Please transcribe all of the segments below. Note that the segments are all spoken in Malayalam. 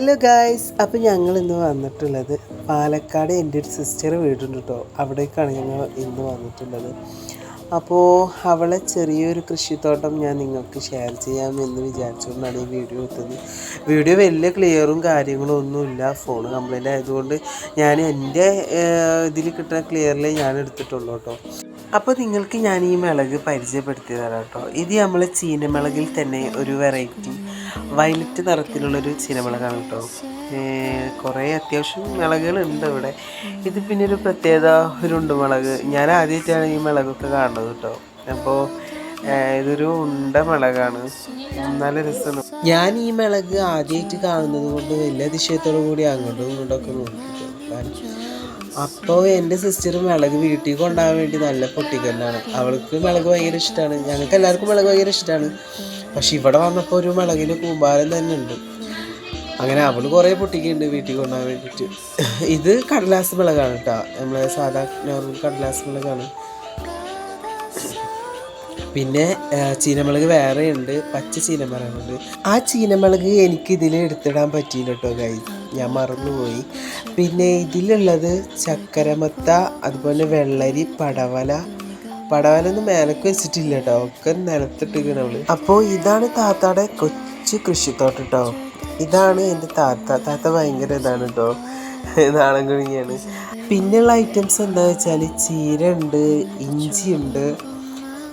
ഹലോ ഗായ്സ് അപ്പോൾ ഞങ്ങൾ ഇന്ന് വന്നിട്ടുള്ളത് പാലക്കാട് എന്റെ ഒരു സിസ്റ്റർ വീടുണ്ട് കേട്ടോ അവിടേക്കാണ് ഞങ്ങൾ ഇന്ന് വന്നിട്ടുള്ളത്. അപ്പോൾ അവളെ ചെറിയൊരു കൃഷിത്തോട്ടം ഞാൻ നിങ്ങൾക്ക് ഷെയർ ചെയ്യാമെന്ന് വിചാരിച്ചുകൊണ്ടാണ് ഈ വീഡിയോ എത്തുന്നത് വീഡിയോ വലിയ ക്ലിയറും കാര്യങ്ങളും ഒന്നുമില്ല. ഫോൺ കംപ്ലൈന്റ് ആയതുകൊണ്ട് ഞാൻ എന്റെ ഇതിൽ കിട്ടുന്ന ക്ലിയറിലേ ഞാൻ എടുത്തിട്ടുള്ളൂ കേട്ടോ അപ്പോൾ നിങ്ങൾക്ക് ഞാൻ ഈ മിളക് പരിചയപ്പെടുത്തി തരാം കേട്ടോ ഇത് നമ്മൾ ചീനമിളകിൽ തന്നെ ഒരു വെറൈറ്റി വയലറ്റ് നിറത്തിലുള്ളൊരു ചീനമിളകാണ് കേട്ടോ കുറേ അത്യാവശ്യം മിളകുകളുണ്ട് ഇവിടെ. ഇത് പിന്നെ ഒരു പ്രത്യേകത ഒരു ഉണ്ടുമുളക് ഞാൻ ആദ്യമായിട്ടാണ് ഈ മിളകൊക്കെ കാണുന്നത് കേട്ടോ. അപ്പോൾ ഇതൊരു ഉണ്ട മിളകാണ്. നല്ല രസമാണ്. ഞാൻ ഈ മിളക് ആദ്യമായിട്ട് കാണുന്നത് കൊണ്ട് വലിയ അതിശയത്തോടു കൂടി അങ്ങോട്ടും ഇങ്ങോട്ടൊക്കെ നോക്കിയിട്ട് അപ്പോൾ എന്റെ സിസ്റ്റർ മിളക് വീട്ടിൽ കൊണ്ടുപോകാൻ വേണ്ടി നല്ല പൊട്ടിക്കലാണ് അവൾക്ക് മിളക് ഭയങ്കര ഇഷ്ടമാണ് ഞങ്ങൾക്ക് എല്ലാവർക്കും മിളക് ഭയങ്കര ഇഷ്ടമാണ് പക്ഷെ ഇവിടെ വന്നപ്പോൾ ഒരു മിളകിന്റെ കൂമ്പാരം തന്നെ ഉണ്ട്. അങ്ങനെ അവൾ കുറേ പൊട്ടിക്കുന്നുണ്ട് വീട്ടിൽ കൊണ്ടുപോകാൻ വേണ്ടിയിട്ട്. ഇത് കടലാസ് മിളകാണ് കേട്ടോ നമ്മളെ സാധാ നോർമൽ കടലാസ് മിളകാണ്. പിന്നെ ചീനമുളക് വേറെ ഉണ്ട് പച്ച ചീനമുളകുണ്ട്. ആ ചീനമുളക് എനിക്ക് ഇതിൽ എടുത്തിടാൻ പറ്റിയില്ല കേട്ടോ കൈ ഞാൻ മറന്നുപോയി. പിന്നെ ഇതിലുള്ളത് ചക്കരമത്ത അതുപോലെ വെള്ളരി പടവല. പടവല ഒന്നും മേലക്ക് വെച്ചിട്ടില്ല കേട്ടോ ഒക്കെ നിലത്തിട്ടിരിക്കണ അവൾ. അപ്പോൾ ഇതാണ് താത്താടെ കൊച്ചു കൃഷിത്തോട്ടം കേട്ടോ ഇതാണ് എന്റെ താത്ത. താത്ത ഭയങ്കര ഇതാണ് കേട്ടോ നാടൻ കുഴിഞ്ഞാണ് പിന്നെയുള്ള ഐറ്റംസ് എന്താ വെച്ചാൽ ചീര ഉണ്ട് ഇഞ്ചി ഉണ്ട്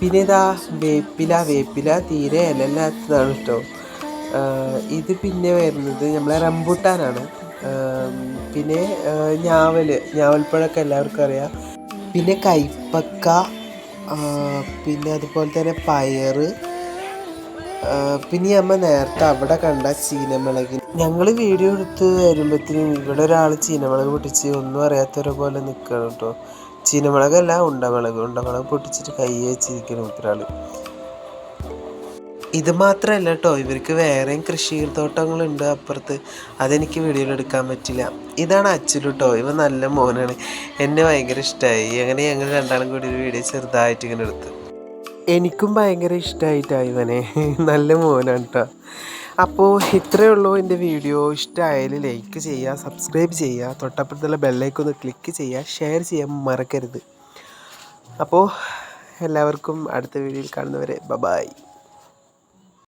പിന്നെ ഇതാ വേപ്പില. വേപ്പില തീരെ ഇലല്ലാത്തതാണ് കേട്ടോ ഇത് പിന്നെ വരുന്നത് നമ്മളെ റംബൂട്ടാനാണ്. പിന്നെ ഞാവൽ ഞാവൽപ്പഴമൊക്കെ എല്ലാവർക്കും അറിയാം. പിന്നെ കൈപ്പക്ക പിന്നെ അതുപോലെ തന്നെ പയർ പിന്നെ അമ്മ നേരത്തെ അവിടെ കണ്ട ചീനമുളക്. ഞങ്ങൾ വീഡിയോ എടുത്ത് വരുമ്പോഴത്തേനും ഇവിടെ ഒരാൾ ചീനമുളക് പൊട്ടിച്ച് ഒന്നും അറിയാത്തവരെ പോലെ നിൽക്കണം കേട്ടോ. ചീനമുളകല്ല ഉണ്ടമുളക്. ഉണ്ടമുളക് പൊട്ടിച്ചിട്ട് കൈ വെച്ചിരിക്കണം ഒരാൾ ഇത് മാത്രമല്ല കേട്ടോ ഇവർക്ക് വേറെയും കൃഷി തോട്ടങ്ങളുണ്ട് അപ്പുറത്ത്. അതെനിക്ക് വീഡിയോയിൽ എടുക്കാൻ പറ്റില്ല. ഇതാണ് അച്ഛനും കേട്ടോ ഇവ നല്ല മോനാണ്. എന്നെ ഭയങ്കര ഇഷ്ടമായി അങ്ങനെ ഞങ്ങൾ രണ്ടാളും കൂടി ഒരു വീഡിയോ ചെറുതായിട്ട് ഇങ്ങനെ എടുത്ത്. എനിക്കും ഭയങ്കര ഇഷ്ടമായിട്ടാണ് ഇവനെ. നല്ല മോനാണ് കേട്ടോ അപ്പോൾ ഇത്രയേ ഉള്ളൂ എന്റെ വീഡിയോ. ഇഷ്ടമായാൽ ലൈക്ക് ചെയ്യുക സബ്സ്ക്രൈബ് ചെയ്യുക തൊട്ടപ്പുറത്തുള്ള ബെല്ലൈക്ക് ഒന്ന് ക്ലിക്ക് ചെയ്യുക ഷെയർ ചെയ്യാൻ മറക്കരുത്. അപ്പോൾ എല്ലാവർക്കും അടുത്ത വീഡിയോയിൽ കാണുന്നവരെ ബബായ്